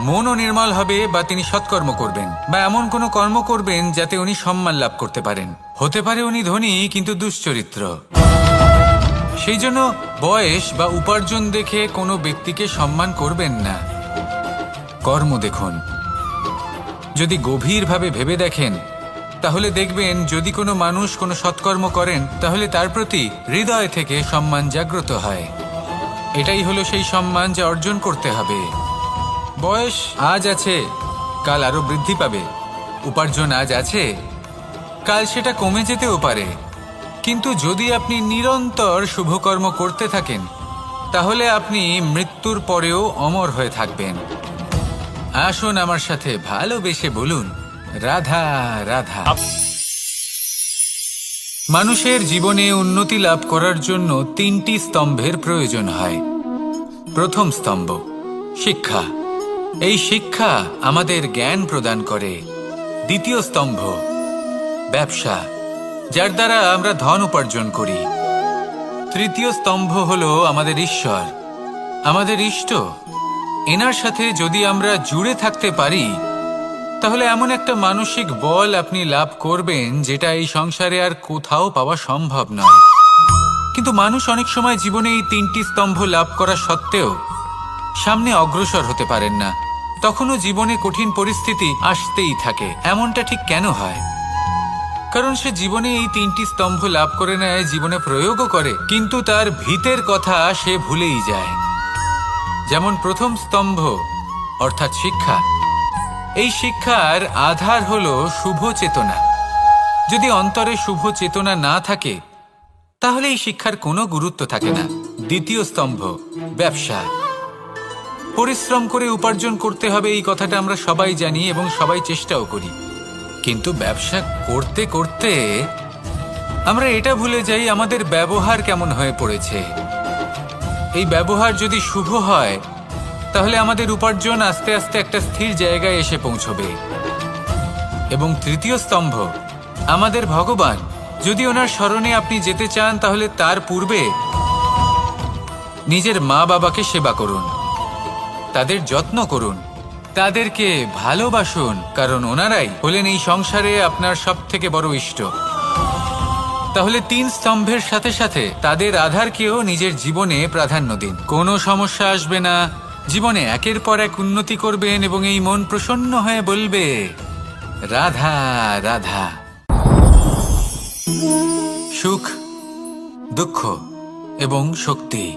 মনও নির্মল হবে বা তিনি সৎকর্ম করবেন, বা এমন কোনো কর্ম করবেন যাতে উনি সম্মান লাভ করতে পারেন। হতে পারে উনি ধনী, কিন্তু দুশ্চরিত্র। সেই জন্য বয়স বা উপার্জন দেখে কোনো ব্যক্তিকে সম্মান করবেন না। কর্ম দেখুন। যদি গভীরভাবে ভেবে দেখেন, তাহলে দেখবেন যদি কোনো মানুষ কোনো সৎকর্ম করেন, তাহলে তার প্রতি হৃদয় থেকে সম্মান জাগ্রত হয়। এটাই হলো সেই সম্মান যা অর্জন করতে হবে। বয়স আজ আছে, কাল আরও বৃদ্ধি পাবে। উপার্জন আজ আছে, কাল সেটা কমে যেতেও পারে। কিন্তু যদি আপনি নিরন্তর শুভকর্ম করতে থাকেন, তাহলে আপনি মৃত্যুর পরেও অমর হয়ে থাকবেন। আসুন আমার সাথে ভালোবেসে বলুন, রাধা রাধা। মানুষের জীবনে উন্নতি লাভ করার জন্য তিনটি স্তম্ভের প্রয়োজন হয়। প্রথম স্তম্ভ, শিক্ষা। এই শিক্ষা আমাদের জ্ঞান প্রদান করে। দ্বিতীয় স্তম্ভ, ব্যবসা, যার দ্বারা আমরা ধন উপার্জন করি। তৃতীয় স্তম্ভ হল আমাদের ঈশ্বর। আমাদের ইষ্ট, এনার সাথে যদি আমরা জুড়ে থাকতে পারি, তাহলে এমন একটা মানসিক বল আপনি লাভ করবেন যেটা এই সংসারে আর কোথাও পাওয়া সম্ভব নয়। কিন্তু মানুষ অনেক সময় জীবনে এই তিনটি স্তম্ভ লাভ করা সত্ত্বেও সামনে অগ্রসর হতে পারেন না। তখনও জীবনে কঠিন পরিস্থিতি আসতেই থাকে। এমনটা ঠিক কেন হয়? কারণ সে জীবনে এই তিনটি স্তম্ভ লাভ করে নেয়, জীবনে প্রয়োগও করে, কিন্তু তার ভিতের কথা সে ভুলেই যায়। যেমন প্রথম স্তম্ভ, অর্থাৎ শিক্ষা। এই শিক্ষার আধার হল শুভ চেতনা। যদি অন্তরে শুভ চেতনা না থাকে, তাহলে এই শিক্ষার কোনো গুরুত্ব থাকে না। দ্বিতীয় স্তম্ভ, ব্যবসা। পরিশ্রম করে উপার্জন করতে হবে এই কথাটা আমরা সবাই জানি এবং সবাই চেষ্টাও করি। কিন্তু ব্যবসা করতে করতে আমরা এটা ভুলে যাই আমাদের ব্যবহার কেমন হয়ে পড়েছে। এই ব্যবহার যদি শুভ হয়, তাহলে আমাদের উপার্জন আস্তে আস্তে একটা স্থির জায়গায় এসে পৌঁছবে। এবং তৃতীয় স্তম্ভ, আমাদের ভগবান, যদি ওনার স্মরণে আপনি যেতে চান, তাহলে তার পূর্বে নিজের মা বাবাকে সেবা করুন। তাদের যত্ন করুন। তাদেরকে ভালোবাসুন, কারণ ওনারাই হলেন এই সংসারে আপনার সব থেকে বড় ইষ্ট। তাহলে তিন স্তম্ভের সাথে সাথে তাদের আধারকেও নিজের জীবনে প্রাধান্য দিন। কোনো সমস্যা আসবে না। জীবনে একের পর এক উন্নতি করবেন এবং এই মন প্রসন্ন হয়ে বলবে, রাধা রাধা। সুখ, দুঃখ এবং শক্তি।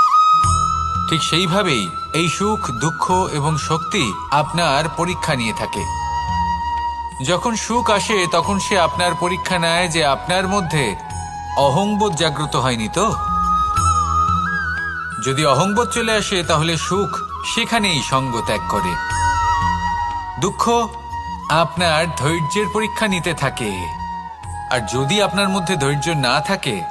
ঠিক সেইভাবেই এই সুখ, দুঃখ এবং শক্তি আপনার পরীক্ষা নিয়ে থাকে। যখন সুখ আসে, তখন সে আপনার পরীক্ষা নেয় যে আপনার মধ্যে অহংবোধ জাগ্রত হয়নি তো? যদি অহংবোধ চলে আসে, তাহলে সুখ সেখানেই সঙ্গ ত্যাগ করে। দুঃখ আপনার ধৈর্যের পরীক্ষা নিতে থাকে। আর যদি আপনার মধ্যে ধৈর্য না থাকে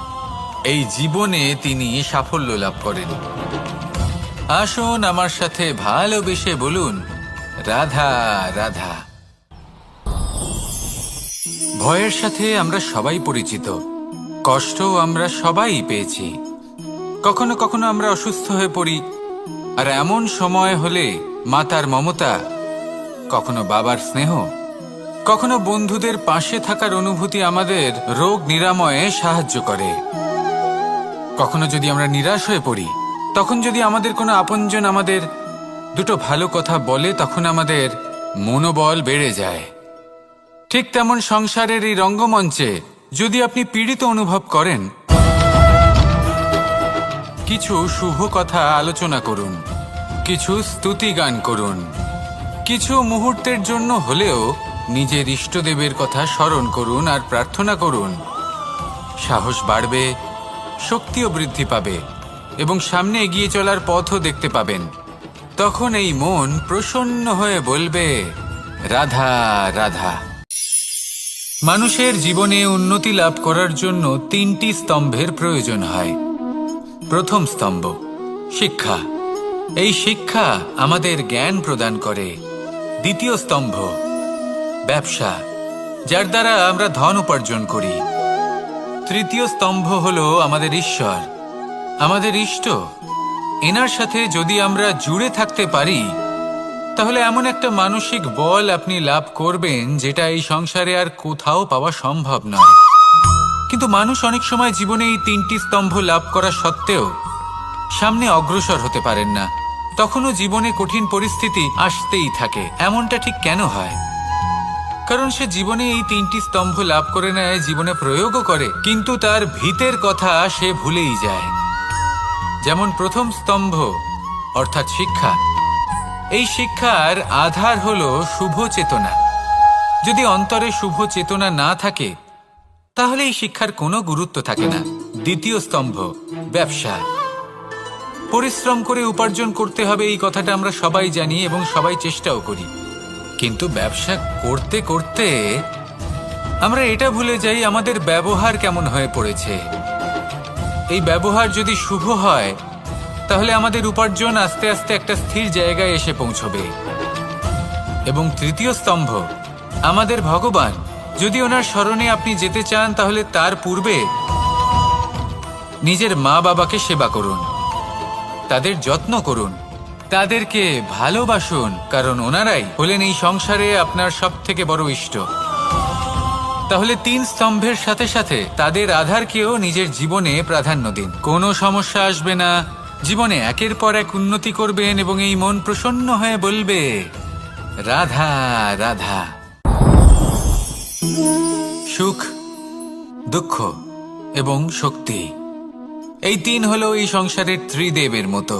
এই জীবনে তিনি সাফল্য লাভ করেন। আসুন আমার সাথে ভালোবেসে বলুন, রাধা রাধা। ভয়ের সাথে আমরা সবাই পরিচিত। কষ্ট আমরা সবাই পেয়েছি। কখনো কখনো আমরা অসুস্থ হয়ে পড়ি। আর এমন সময় হলে মাতার মমতা, কখনো বাবার স্নেহ, কখনো বন্ধুদের পাশে থাকার অনুভূতি আমাদের রোগ নিরাময়ে সাহায্য করে। কখনো যদি আমরা নিরাশ হয়ে পড়ি, তখন যদি আমাদের কোনো আপনজন আমাদের দুটো ভালো কথা বলে, তখন আমাদের মনোবল বেড়ে যায়। ঠিক তেমন সংসারের এই রঙ্গমঞ্চে যদি আপনি পীড়িত অনুভব করেন, কিছু শুভ কথা আলোচনা করুন, কিছু স্তুতি গান করুন, কিছু মুহূর্তের জন্য হলেও নিজের ইষ্টদেবের কথা স্মরণ করুন আর প্রার্থনা করুন। সাহস বাড়বে শক্তিও বৃদ্ধি পাবে এবং সামনে এগিয়ে চলার পথও দেখতে পাবেন। তখন এই মন প্রসন্ন হয়ে বলবে, রাধা রাধা। মানুষের জীবনে উন্নতি লাভ করার জন্য তিনটি স্তম্ভের প্রয়োজন হয়। প্রথম স্তম্ভ, শিক্ষা। এই শিক্ষা আমাদের জ্ঞান প্রদান করে। দ্বিতীয় স্তম্ভ, ব্যবসা, যার দ্বারা আমরা ধন উপার্জন করি। তৃতীয় স্তম্ভ হল আমাদের ঈশ্বর। আমাদের ইষ্ট। এনার সাথে যদি আমরা জুড়ে থাকতে পারি, তাহলে এমন একটা মানসিক বল আপনি লাভ করবেন যেটা এই সংসারে আর কোথাও পাওয়া সম্ভব নয়। কিন্তু মানুষ অনেক সময় জীবনে এই তিনটি স্তম্ভ লাভ করা সত্ত্বেও সামনে অগ্রসর হতে পারেন না। তখনও জীবনে কঠিন পরিস্থিতি আসতেই থাকে। এমনটা ঠিক কেন হয়? কারণ সে জীবনে এই তিনটি স্তম্ভ লাভ করে নেয়, জীবনে প্রয়োগও করে। কিন্তু তার ভিতের কথা সে ভুলেই যায়। যেমন প্রথম স্তম্ভ, অর্থাৎ শিক্ষা। এই শিক্ষার আধার হল শুভ চেতনা। যদি অন্তরে শুভ চেতনা না থাকে, তাহলে এই শিক্ষার কোনো গুরুত্ব থাকে না। দ্বিতীয় স্তম্ভ, ব্যবসা। পরিশ্রম করে উপার্জন করতে হবে, এই কথাটা আমরা সবাই জানি এবং সবাই চেষ্টাও করি। কিন্তু ব্যবসা করতে করতে আমরা এটা ভুলে যাই আমাদের ব্যবহার কেমন হয়ে পড়েছে। এই ব্যবহার যদি শুভ হয়, তাহলে আমাদের উপার্জন আস্তে আস্তে একটা স্থির জায়গায় এসে পৌঁছবে। এবং তৃতীয় স্তম্ভ, আমাদের ভগবান, যদি ওনার স্মরণে আপনি যেতে চান, তাহলে তার পূর্বে নিজের মা বাবাকে সেবা করুন। তাদের যত্ন করুন। তাদেরকে ভালোবাসুন, কারণ ওনারাই হলেন এই সংসারে আপনার সব থেকে বড় ইষ্ট। তাহলে তিন স্তম্ভের সাথে সাথে তাদের আধারকেও নিজের জীবনে প্রাধান্য দিন। কোনো সমস্যা আসবে না। জীবনে একের পর এক উন্নতি করবেন এবং এই মন প্রসন্ন হয়ে বলবে, রাধা রাধা। সুখ, দুঃখ এবং শক্তি। এই তিন হলো এই সংসারের ত্রিদেবের মতো।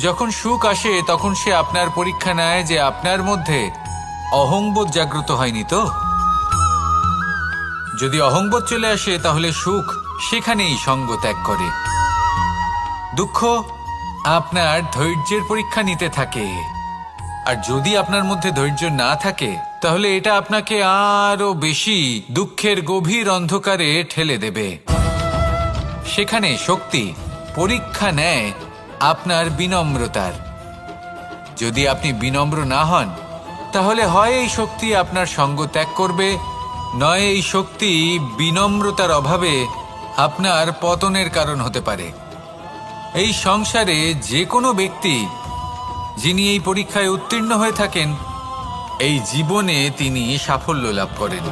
যখন সুখ আসে, তখন সে আপনার পরীক্ষা নেয় যে আপনার মধ্যে অহংবোধ জাগ্রত হয়নি তো? যদি অহংবোধ চলে আসে, তাহলে সুখ সেখানেই সঙ্গ ত্যাগ করে। দুঃখ আপনার ধৈর্যের পরীক্ষা নিতে থাকে। আর যদি আপনার মধ্যে ধৈর্য না থাকে, তাহলে এটা আপনাকে আরও বেশি দুঃখের গভীর অন্ধকারে ঠেলে দেবে। সেখানে শক্তি পরীক্ষা নেয় আপনার বিনম্রতার। যদি আপনি বিনম্র না হন, তাহলে হয় এই শক্তি আপনার সঙ্গ ত্যাগ করবে, নয় এই শক্তি বিনম্রতার অভাবে আপনার পতনের কারণ হতে পারে। এই সংসারে যে কোনো ব্যক্তি যিনি এই পরীক্ষায় উত্তীর্ণ হয়ে থাকেন, এই জীবনে তিনি সাফল্য লাভ করেন।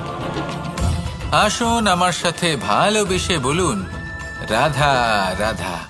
আসুন আমার সাথে ভালোবেসে বলুন, রাধা রাধা।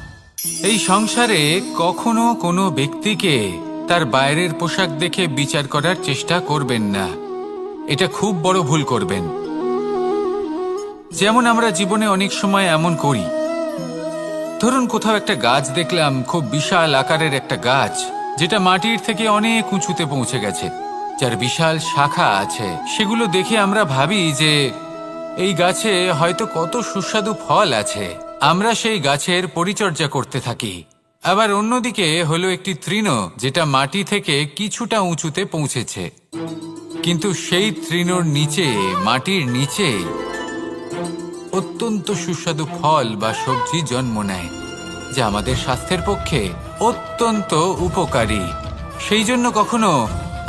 এই সংসারে কখনো কোনো ব্যক্তিকে তার বাইরের পোশাক দেখে বিচার করার চেষ্টা করবেন না। এটা খুব বড় ভুল করবেন। যেমন আমরা জীবনে অনেক সময় এমন করি। ধরুন কোথাও একটা গাছ দেখলাম, খুব বিশাল আকারের একটা গাছ, যেটা মাটির থেকে অনেক উঁচুতে পৌঁছে গেছে, যার বিশাল শাখা আছে। সেগুলো দেখে আমরা ভাবি যে এই গাছে হয়তো কত সুস্বাদু ফল আছে। আমরা সেই গাছের পরিচর্যা করতে থাকি। আবার অন্যদিকে হলো একটি তৃণ, যেটা মাটি থেকে কিছুটা উঁচুতে পৌঁছেছে। কিন্তু সেই তৃণর নিচে, মাটির নিচে অত্যন্ত সুস্বাদু ফল বা সবজি জন্ম নেয়, যা আমাদের স্বাস্থ্যের পক্ষে অত্যন্ত উপকারী। সেই জন্য কখনো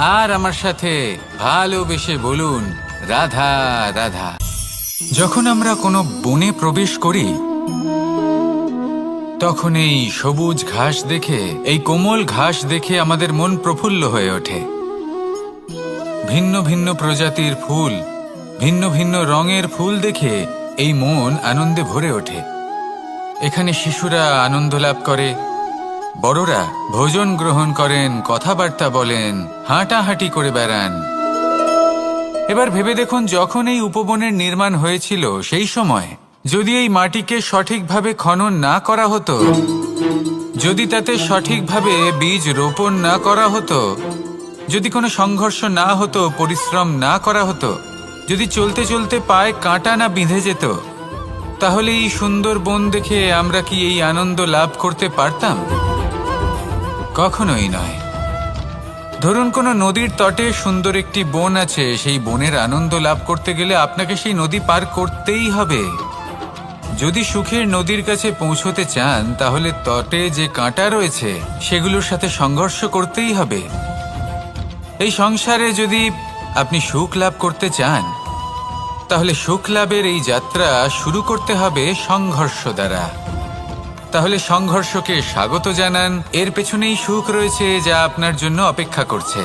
আর আমার সাথে ভালোবেসে বলুন, রাধা রাধা। যখন আমরা কোনো বনে প্রবেশ করি, তখন এই সবুজ ঘাস দেখে, এই কোমল ঘাস দেখে আমাদের মন প্রফুল্ল হয়ে ওঠে। ভিন্ন ভিন্ন প্রজাতির ফুল, ভিন্ন ভিন্ন রঙের ফুল দেখে এই মন আনন্দে ভরে ওঠে। এখানে শিশুরা আনন্দ লাভ করে বড়রা ভোজন গ্রহণ করেন, কথাবার্তা বলেন, হাঁটাহাঁটি করে বেড়ান। এবার ভেবে দেখুন, যখন এই উপবনের নির্মাণ হয়েছিল, সেই সময় যদি এই মাটিকে সঠিকভাবে খনন না করা হতো, যদি তাতে সঠিকভাবে বীজ রোপণ না করা হতো, যদি কোনো সংঘর্ষ না হতো, পরিশ্রম না করা হতো, যদি চলতে চলতে পায়ে কাঁটা না বিঁধে যেত, তাহলে এই সুন্দর বন দেখে আমরা কি এই আনন্দ লাভ করতে পারতাম? কখনোই নয়। ধরুন কোনো নদীর তটে সুন্দর একটি বন আছে, সেই বনের আনন্দ লাভ করতে গেলে আপনাকে সেই নদী পার করতেই হবে। যদি সুখের নদীর কাছে পৌঁছতে চান, তাহলে তটে যে কাঁটা রয়েছে, সেগুলোর সাথে সংঘর্ষ করতেই হবে। এই সংসারে যদি আপনি সুখ লাভ করতে চান, তাহলে সুখ লাভের এই যাত্রা শুরু করতে হবে সংঘর্ষ দ্বারা। তাহলে সংঘর্ষকে স্বাগত জানান। এর পেছনেই সুখ রয়েছে যা আপনার জন্য অপেক্ষা করছে।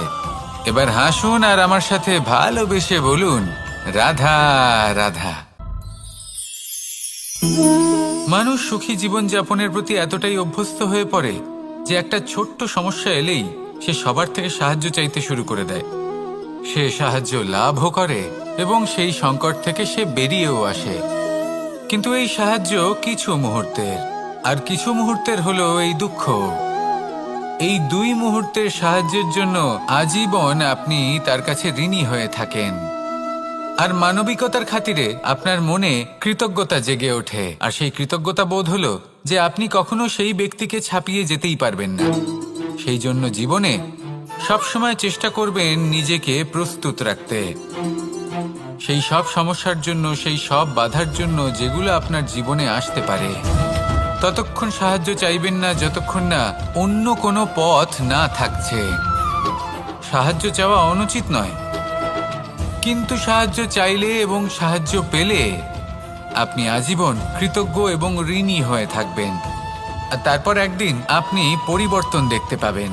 এবার হাসুন আর আমার সাথে ভালোবেসে বলুন, রাধা রাধা। মানুষ সুখী জীবনযাপনের প্রতি এতটাই অভ্যস্ত হয়ে পড়ে যে একটা ছোট্ট সমস্যা এলেই সে সবার থেকে সাহায্য চাইতে শুরু করে দেয়। সে সাহায্য লাভও করে এবং সেই সংকট থেকে সে বেরিয়েও আসে। কিন্তু এই সাহায্য কিছু মুহূর্তের। আর কিছু মুহূর্তের হলো এই দুঃখ। এই দুই মুহূর্তের সাহায্যের জন্য আজীবন আপনি তার কাছে ঋণী হয়ে থাকেন। আর মানবিকতার খাতিরে আপনার মনে কৃতজ্ঞতা জেগে ওঠে। আর সেই কৃতজ্ঞতা বোধ হলো যে আপনি কখনো সেই ব্যক্তিকে ছাপিয়ে যেতেই পারবেন না। সেই জন্য জীবনে সবসময় চেষ্টা করবেন নিজেকে প্রস্তুত রাখতে। সেই সব সমস্যার জন্য, সেই সব বাধার জন্য যেগুলো আপনার জীবনে আসতে পারে। ততক্ষণ সাহায্য চাইবেন না যতক্ষণ না অন্য কোনো পথ না থাকছে। সাহায্য চাওয়া অনুচিত নয়। কিন্তু সাহায্য চাইলে এবং সাহায্য পেলে আপনি আজীবন কৃতজ্ঞ এবং ঋণী হয়ে থাকবেন। আর তারপর একদিন আপনি পরিবর্তন দেখতে পাবেন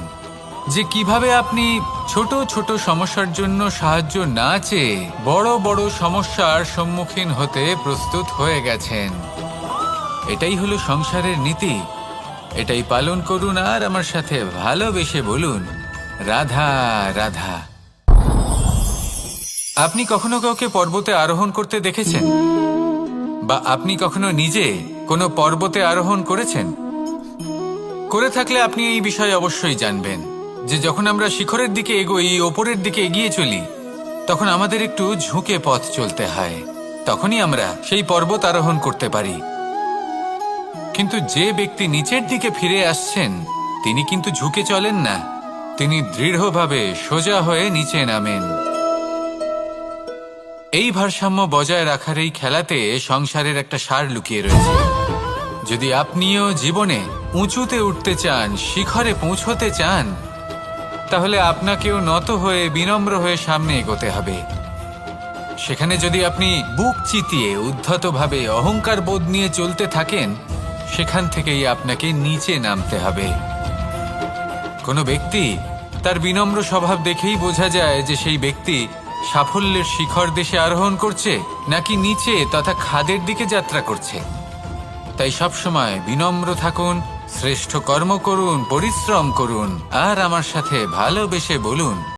যে কীভাবে আপনি ছোট ছোট সমস্যার জন্য সাহায্য না চেয়ে বড় বড় সমস্যার সম্মুখীন হতে প্রস্তুত হয়ে গেছেন। এটাই হলো সংসারের নীতি। এটাই পালন করুন আর আমার সাথে ভালোবেসে বলুন, রাধা রাধা। আপনি কখনো কাউকে পর্বতে আরোহণ করতে দেখেছেন? বা আপনি কখনো নিজে কোনো পর্বতে আরোহণ করেছেন? করে থাকলে আপনি এই বিষয়ে অবশ্যই জানবেন, যে যখন আমরা শিখরের দিকে এগোই, ওপরের দিকে এগিয়ে চলি, তখন আমাদের একটু ঝুঁকে পথ চলতে হয়। তখনই আমরা সেই পর্বত আরোহণ করতে পারি। কিন্তু যে ব্যক্তি নিচের দিকে ফিরে আসছেন, তিনি কিন্তু ঝুঁকে চলেন না। তিনি দৃঢ়ভাবে সোজা হয়ে নিচে নামেন। এই ভারসাম্য বজায় রাখার এই খেলাতে সংসারের একটা সার লুকিয়ে রয়েছে। যদি আপনিও জীবনে উঁচুতে উঠতে চান, শিখরে পৌঁছতে চান, তাহলে আপনাকেও নত হয়ে, বিনম্র হয়ে সামনে এগোতে হবে। সেখানে যদি আপনি বুক চিতিয়ে, উদ্ধতভাবে অহংকার বোধ নিয়ে চলতে থাকেন সেখান থেকেই আপনাকে নিচে নামতে হবে। কোনো ব্যক্তি তার বিনম্র স্বভাব দেখেই বোঝা যায় যে সেই ব্যক্তি সাফল্যের শিখর দেশে আরোহণ করছে, নাকি নিচে তথা খাদের দিকে যাত্রা করছে। তাই সবসময় বিনম্র থাকুন, শ্রেষ্ঠ কর্ম করুন, পরিশ্রম করুন, আর আমার সাথে ভালোবেসে বলুন।